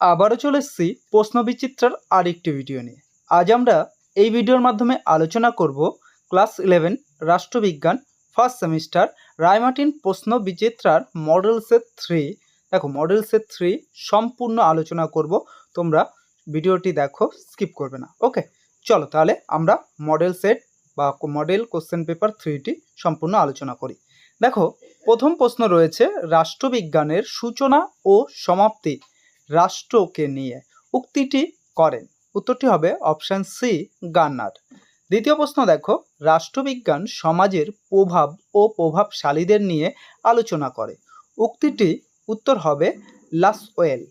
আবারও চলে এসেছি প্রশ্ন বিচিত্রার আরেকটি ভিডিও নিয়ে। আজ আমরা এই ভিডিওর মাধ্যমে আলোচনা করব ক্লাস ইলেভেন রাষ্ট্রবিজ্ঞান ফার্স্ট সেমিস্টার রায়মার্টিন প্রশ্ন বিচিত্রার মডেল সেট থ্রি দেখো মডেল সেট থ্রি সম্পূর্ণ আলোচনা করব। তোমরা ভিডিওটি দেখো স্কিপ করবে না। ওকে চলো তাহলে আমরা মডেল সেট বা মডেল কোশ্চেন পেপার থ্রিটি সম্পূর্ণ আলোচনা করি। দেখো, প্রথম প্রশ্ন রয়েছে, রাষ্ট্রবিজ্ঞানের সূচনা ও সমাপ্তি রাষ্ট্রকে নিয়ে উক্তিটি করেন। উত্তরটি হবে অপশান সি গান্নার। দ্বিতীয় প্রশ্ন দেখো, রাষ্ট্রবিজ্ঞান সমাজের প্রভাব ও প্রভাবশালীদের নিয়ে আলোচনা করে। উক্তিটি উত্তর হবে লাসওয়েল।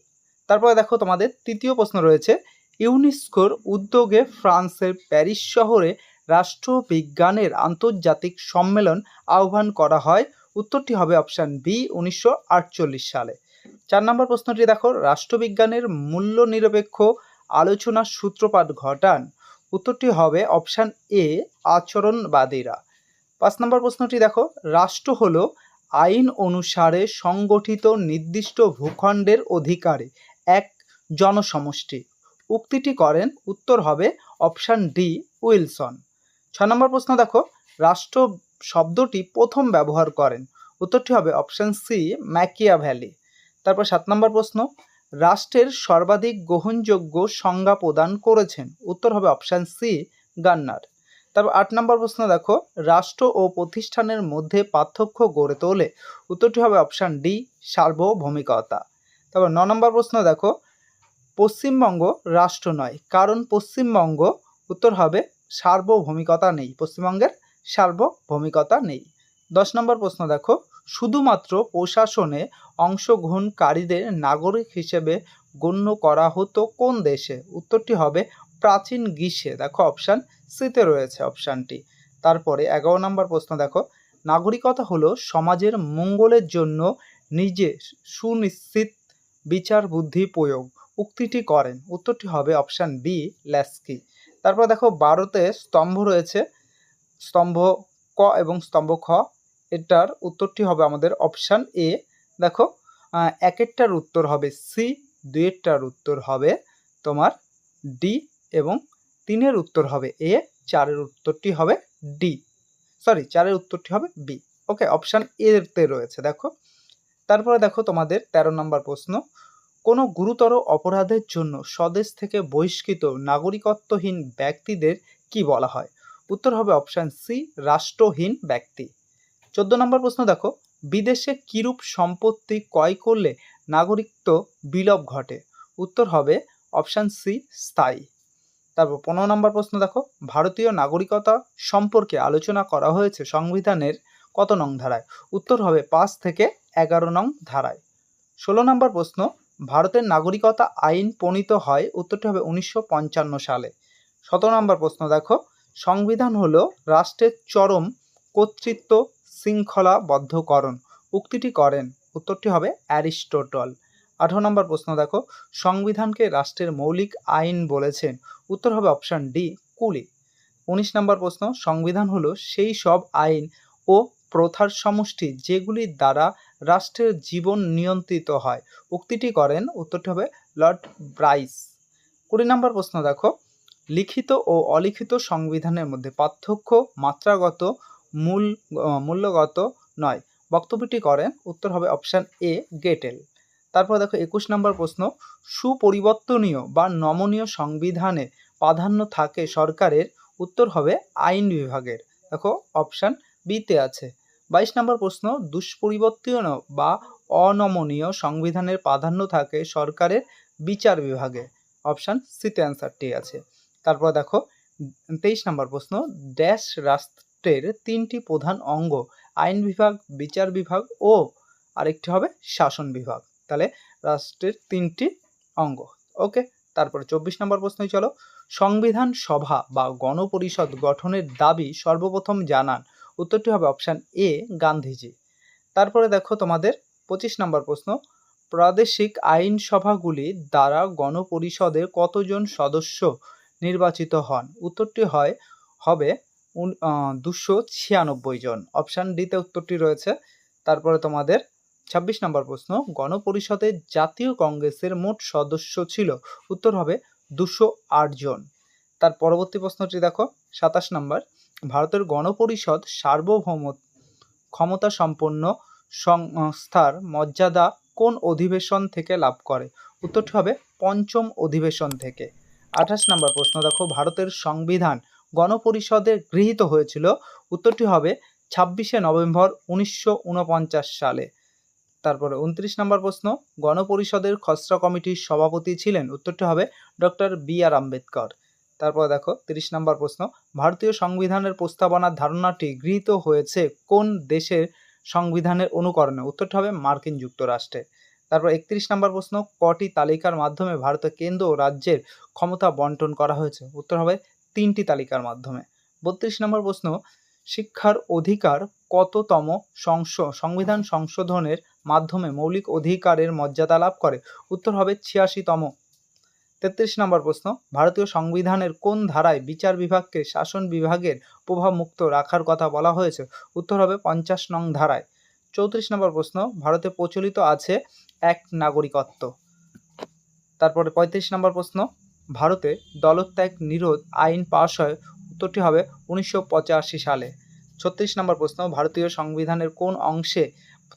তারপরে দেখো তোমাদের তৃতীয় প্রশ্ন রয়েছে, ইউনেস্কোর উদ্যোগে ফ্রান্সের প্যারিস শহরে রাষ্ট্রবিজ্ঞানের আন্তর্জাতিক সম্মেলন আহ্বান করা হয়। উত্তরটি হবে অপশান বি উনিশশো আটচল্লিশ সালে। চার নম্বর প্রশ্নটি দেখো, রাষ্ট্রবিজ্ঞানের মূল্য নিরপেক্ষ আলোচনার সূত্রপাত ঘটান। উত্তরটি হবে অপশান এ, আচরণবাদীরা। পাঁচ নম্বর প্রশ্নটি দেখো, রাষ্ট্র হলো আইন অনুসারে সংগঠিত নির্দিষ্ট ভূখণ্ডের অধিকারে এক জনসমষ্টি। উক্তিটি করেন, উত্তর হবে অপশান ডি, উইলসন। ছ নম্বর প্রশ্ন দেখো, রাষ্ট্র শব্দটি প্রথম ব্যবহার করেন। উত্তরটি হবে অপশান সি ম্যাকিয়া ভ্যালি তারপর সাত নম্বর প্রশ্ন, রাষ্ট্রের সর্বাধিক গ্রহণযোগ্য সংজ্ঞা প্রদান করেছেন। উত্তর হবে অপশান সি গান্নার। তারপর আট নম্বর প্রশ্ন দেখো, রাষ্ট্র ও প্রতিষ্ঠানের মধ্যে পার্থক্য গড়ে তোলে। উত্তরটি হবে অপশান ডি সার্বভৌমিকতা। তারপর ন নম্বর প্রশ্ন দেখো, পশ্চিমবঙ্গ রাষ্ট্র নয়, কারণ পশ্চিমবঙ্গ, উত্তর হবে সার্বভৌমিকতা নেই। পশ্চিমবঙ্গের সার্বভৌমিকতা নেই। দশ নম্বর প্রশ্ন দেখো শুধুমাত্র প্রশাসনে অংশগ্রহণকারীদের নাগরিক হিসেবে গণ্য করা হতো কোন দেশে? উত্তরটি হবে প্রাচীন গ্রীষ্মে। দেখো অপশান সিতে রয়েছে অপশানটি তারপরে এগারো নম্বর প্রশ্ন, দেখো। নাগরিকতা হলো সমাজের মঙ্গলের জন্য নিজে সুনিশ্চিত বিচার বুদ্ধি প্রয়োগ। উক্তিটি করেন। উত্তরটি হবে অপশান বি ল্যাস্কি তারপর দেখো, বারোতে স্তম্ভ রয়েছে। স্তম্ভ ক এবং স্তম্ভ খ। এটার উত্তরটি হবে আমাদের অপশান এ দেখো একেরটার উত্তর হবে সি দুয়েরটার উত্তর হবে তোমার ডি এবং তিনের উত্তর হবে এ চারের উত্তরটি হবে ডি সরি চারের উত্তরটি হবে বি ওকে অপশান এতে রয়েছে, দেখো। তারপরে দেখো তোমাদের ১৩ নম্বর প্রশ্ন। কোনো গুরুতর অপরাধের জন্য স্বদেশ থেকে বহিষ্কৃত নাগরিকত্বহীন ব্যক্তিদের কি বলা হয়? উত্তর হবে অপশান সি রাষ্ট্রহীন ব্যক্তি। চোদ্দ নম্বর প্রশ্ন দেখো, বিদেশে কিরূপ সম্পত্তি ক্রয় করলে নাগরিকত্ব বিলোপ ঘটে? উত্তর হবে অপশান সি, স্থায়ী। তারপর পনেরো নম্বর প্রশ্ন দেখো, ভারতীয় নাগরিকতা সম্পর্কে আলোচনা করা হয়েছে সংবিধানের কত নং ধারায়? উত্তর হবে পাঁচ থেকে এগারো নং ধারায়। ষোলো নম্বর প্রশ্ন, ভারতের নাগরিকতা আইন প্রণীত হয়, উত্তরটি হবে উনিশশো পঞ্চান্ন সালে। সতেরো নম্বর প্রশ্ন দেখো, সংবিধান হলো রাষ্ট্রের চরম কর্তৃত্ব শৃঙ্খলাবদ্ধকরণ। উক্তিটি করেন। উত্তরটি হবে অ্যারিস্টোটল। আঠারো নম্বর প্রশ্ন দেখো। সংবিধানকে রাষ্ট্রের মৌলিক আইন বলেছেন। উত্তর হবে অপশান ডি, কুলি। উনিশ নম্বর প্রশ্ন, সংবিধান হলো সেই সব আইন ও প্রথার সমষ্টি যেগুলির দ্বারা রাষ্ট্রের জীবন নিয়ন্ত্রিত হয়। উক্তিটি করেন, উত্তরটি হবে লর্ড ব্রাইস। কুড়ি নম্বর প্রশ্ন দেখো। লিখিত ও অলিখিত সংবিধানের মধ্যে পার্থক্য মাত্রাগত মূল মূল্যগত নয়। বক্তব্যটি করেন, উত্তর হবে অপশান এ গেটেল তারপর দেখো, একুশ নম্বর প্রশ্ন, সুপরিবর্তনীয় বা নমনীয় সংবিধানে প্রাধান্য থাকে সরকারের, উত্তর হবে আইন বিভাগের। দেখো অপশান বিতে আছে। বাইশ নম্বর প্রশ্ন দুষ্পরিবর্তনীয় বা অনমনীয় সংবিধানের প্রাধান্য থাকে সরকারের বিচার বিভাগে। অপশান সিতে অ্যান্সারটি আছে। তারপর দেখো, তেইশ নম্বর প্রশ্ন ড্যাশ রাষ্ট্রের তিনটি প্রধান অঙ্গ, আইন বিভাগ, বিচার বিভাগ ও আরেকটি হবে শাসন বিভাগ। তাহলে রাষ্ট্রের তিনটি অঙ্গ। ওকে, তারপরে চব্বিশ নম্বর প্রশ্নই চলো। সংবিধান সভা বা গণপরিষদ গঠনের দাবি সর্বপ্রথম জানান। উত্তরটি হবে অপশান এ, গান্ধীজি। তারপরে দেখো তোমাদের পঁচিশ নম্বর প্রশ্ন। প্রাদেশিক আইনসভাগুলি দ্বারা গণপরিষদের কতজন সদস্য নির্বাচিত হন? উত্তরটি হয়, হবে দুশো ছিয়ানব্বই জন। অপশান ডিতে উত্তরটি রয়েছে। তারপরে তোমাদের ছাব্বিশ নম্বর প্রশ্ন গণপরিষদের জাতীয় কংগ্রেসের মোট সদস্য ছিল, উত্তর হবে দুশো আট জন। তার পরবর্তী প্রশ্নটি দেখো, সাতাশ নম্বর, ভারতের গণপরিষদ সার্বভৌম ক্ষমতা সম্পন্ন সংস্থার মর্যাদা কোন অধিবেশন থেকে লাভ করে? উত্তরটি হবে পঞ্চম অধিবেশন থেকে। আঠাশ নম্বর প্রশ্ন দেখো, ভারতের সংবিধান গণপরিষদে গৃহীত হয়েছিল। উত্তরটি হবে ছাব্বিশে নভেম্বর উনিশশো উনপঞ্চাশ সালে। তারপরে উনত্রিশ নম্বর প্রশ্ন, গণপরিষদের খসড়া কমিটির সভাপতি ছিলেন? উত্তরটি হবে ডক্টর বি আর আম্বেদকর। তারপর দেখো, তিরিশ নম্বর প্রশ্ন, ভারতীয় সংবিধানের প্রস্তাবনার ধারণাটি গৃহীত হয়েছে কোন দেশের সংবিধানের অনুকরণে? উত্তরটি হবে মার্কিন যুক্তরাষ্ট্রে। তারপর একত্রিশ নম্বর প্রশ্ন, কটি তালিকার মাধ্যমে ভারতের কেন্দ্র ও রাজ্যের ক্ষমতা বন্টন করা হয়েছে? উত্তর হবে তিনটি তালিকার মাধ্যমে। বত্রিশ নম্বর প্রশ্ন, শিক্ষার অধিকার কততম সংশ সংবিধান সংশোধনের মাধ্যমে মৌলিক অধিকারের মর্যাদা লাভ করে? উত্তর হবে ছিয়াশিতম। তেত্রিশ নম্বর প্রশ্ন, ভারতীয় সংবিধানের কোন ধারায় বিচার বিভাগকে শাসন বিভাগের প্রভাব মুক্ত রাখার কথা বলা হয়েছে? উত্তর হবে পঞ্চাশ নং ধারায়। চৌত্রিশ নম্বর প্রশ্ন, ভারতে প্রচলিত আছে এক নাগরিকত্ব? তারপরে পঁয়ত্রিশ নম্বর প্রশ্ন ভারতে দলত্যাগ নিরোধ আইন পাশ হয় উত্তরটি হবে উনিশশো পঁচাশি সালে। ছত্রিশ নম্বর প্রশ্ন, ভারতীয় সংবিধানের কোন অংশে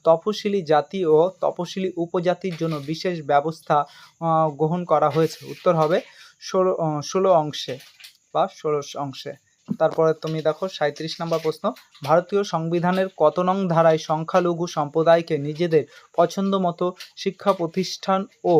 তপশিলি জাতি ও তপশিলি উপজাতির জন্য বিশেষ ব্যবস্থা গ্রহণ করা হয়েছে? উত্তর হবে ষোলো ষোলো অংশে বা ষোড়শ অংশে। তারপরে তুমি দেখো সাঁত্রিশ নম্বর প্রশ্ন, ভারতীয় সংবিধানের কত নং ধারায় সংখ্যালঘু সম্প্রদায়কে নিজেদের পছন্দ মতো শিক্ষা প্রতিষ্ঠান ও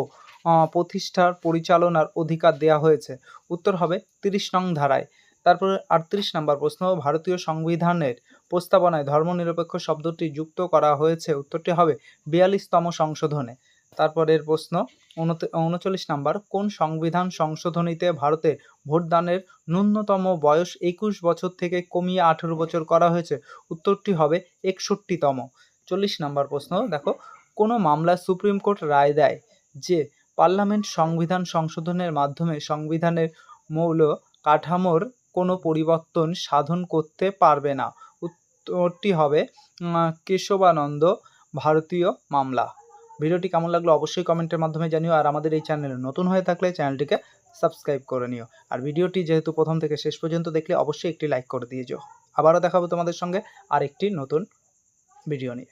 প্রতিষ্ঠার পরিচালনার অধিকার দেওয়া হয়েছে। উত্তর হবে তিরিশ নং ধারায়। তারপরে আটত্রিশ নম্বর প্রশ্ন, ভারতীয় সংবিধানের প্রস্তাবনায় ধর্মনিরপেক্ষ শব্দটি যুক্ত করা হয়েছে। উত্তরটি হবে বিয়াল্লিশতম সংশোধনে। তারপরের প্রশ্ন উনচল্লিশ নাম্বার, কোন সংবিধান সংশোধনীতে ভারতে ভোটদানের ন্যূনতম বয়স একুশ বছর থেকে কমিয়ে আঠেরো বছর করা হয়েছে? উত্তরটি হবে একষট্টিতম। চল্লিশ নাম্বার প্রশ্ন, দেখো, কোনো মামলায় সুপ্রিম কোর্ট রায় দেয় যে পার্লামেন্ট সংবিধান সংশোধনের মাধ্যমে সংবিধানের মৌল কাঠামোর কোনো পরিবর্তন সাধন করতে পারবে না। উত্তরটি হবে কেশবানন্দ, ভারতীয় মামলা। ভিডিওটি কেমন লাগল অবশ্যই কমেন্টের মাধ্যমে জানিও আর আমাদের এই চ্যানেলে নতুন হয়ে থাকলে চ্যানেলটিকে সাবস্ক্রাইব করে নিও। আর ভিডিওটি যেহেতু প্রথম থেকে শেষ পর্যন্ত দেখলে অবশ্যই একটি লাইক করে দিয়ে যেও। আবারও দেখাবো তোমাদের সঙ্গে আরেকটি নতুন ভিডিও নিয়ে।